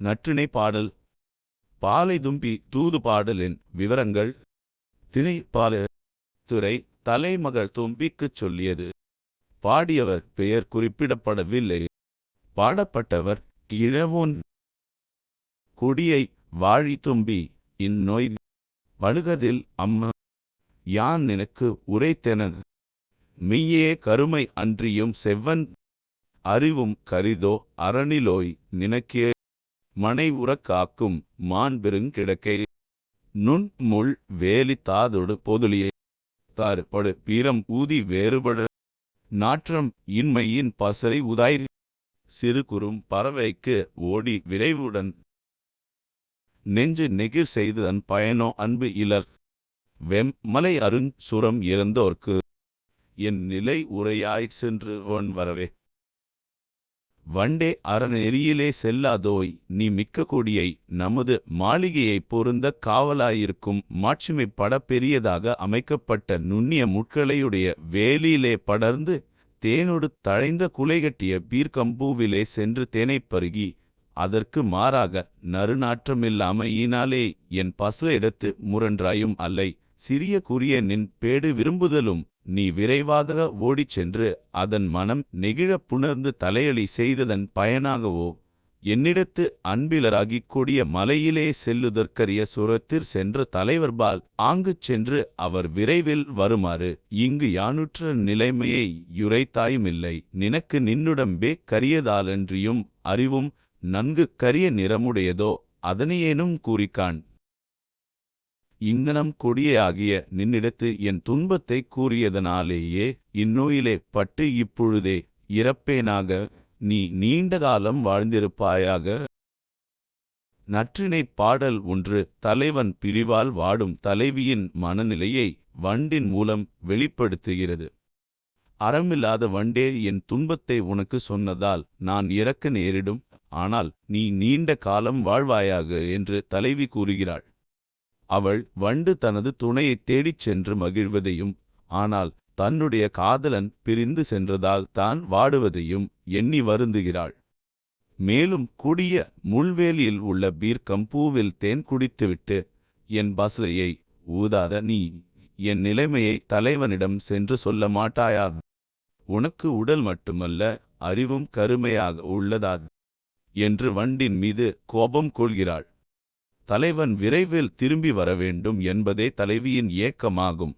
நற்றிணை பாடல். பாலைதும்பி தூது பாடலின் விவரங்கள். திணை பால துறை தலைமகள் தும்பிக்குச் சொல்லியது. பாடியவர் பெயர் குறிப்பிடப்படவில்லை. பாடப்பட்டவர் இழவோன். குடியை வாழி தும்பி இந்நோய். வழுகதில் அம்மா. யான் நினக்கு உரைத்தென. மெய்யே கருமை அன்றியும் செவ்வன். அறிவும் கரிதோ அரணிலோய் நினக்கே. மனை உறக்காக்கும் மாண்பெருங் கிடக்கை. நுண் முள் வேலி தாதொடு பொதுளியே தாறுபடு பீரம் ஊதி வேறுபட. நாற்றம் இன்மையின் பசரை உதாய். சிறு குறும் பறவைக்கு ஓடி விரைவுடன். நெஞ்சு நெகிழ் செய்ததன் பயனோ அன்பு இலர். வெம் மலை அருஞ் சுரம் இறந்தோர்க்கு. என் நிலை உரையாய் சென்று ஒன் வரவே. வண்டே அறநெறியிலே செல்லாதோய் நீ மிக்க கொடியை நமது மாளிகையைப் பொருந்த காவலாயிருக்கும் மாட்சிமை பட பெரியதாக அமைக்கப்பட்ட நுண்ணிய முட்களையுடைய வேலியிலே படர்ந்து தேனொடு தழைந்த குலைகட்டிய பீர்க்கம்பூவிலே சென்று தேனைப் பருகி அதற்கு மாறாக நறுநாற்றமில்லாமையினாலே என் பசல எடுத்து முரன்றாயும் அல்லை. சிறிய குறிய நின் பேடு விரும்புதலும் நீ விரைவாக ஓடிச் சென்று அதன் மனம் நெகிழப் புணர்ந்து தலையளி செய்ததன் பயனாகவோ? என்னிடத்து அன்பிலராகிக் கொடிய மலையிலே செல்லுதற்கரிய சுரத்திற் சென்ற தலைவர்பால் ஆங்குச் சென்று அவர் விரைவில் வருமாறு இங்கு யானுற்ற நிலைமையை யுரைத்தாயுமில்லை. நினக்கு நின்னுடம்பே கரியதாலன்றியும் அறிவும் நன்கு கரிய நிறமுடையதோ? அதனையேனும் கூறிக்கான் இங்ஙனம் கொடியாகிய நின்னிடத்து என் துன்பத்தைக் கூறியதனாலேயே இந்நோயிலே பட்டு இப்பொழுதே இறப்பேனாக நீ நீண்ட காலம் வாழ்ந்திருப்பாயாக. நற்றினை பாடல் ஒன்று தலைவன் பிரிவால் வாடும் தலைவியின் மனநிலையை வண்டின் மூலம் வெளிப்படுத்துகிறது. அறமில்லாத வண்டே என் துன்பத்தை உனக்கு சொன்னதால் நான் இறக்க நேரிடும் ஆனால் நீ நீண்ட காலம் வாழ்வாயாக என்று தலைவி கூறுகிறாள். அவள் வண்டு தனது துணையைத் தேடிச் சென்று மகிழ்வதையும் ஆனால் தன்னுடைய காதலன் பிரிந்து சென்றதால் தான் வாடுவதையும் எண்ணி வருந்துகிறாள். மேலும் குடிய முள்வேலியில் உள்ள பீர்க்கம் பூவில் தேன் குடித்துவிட்டு என் பசுரையை ஊதாத நீ என் நிலைமையை தலைவனிடம் சென்று சொல்ல மாட்டாயா? உனக்கு உடல் மட்டுமல்ல அறிவும் கருமையாக உள்ளதா என்று வண்டின் மீது கோபம் கொள்கிறாள். தலைவன் விரைவில் திரும்பி வர வேண்டும் என்பதே தலைவியின் ஏக்கமாகும்.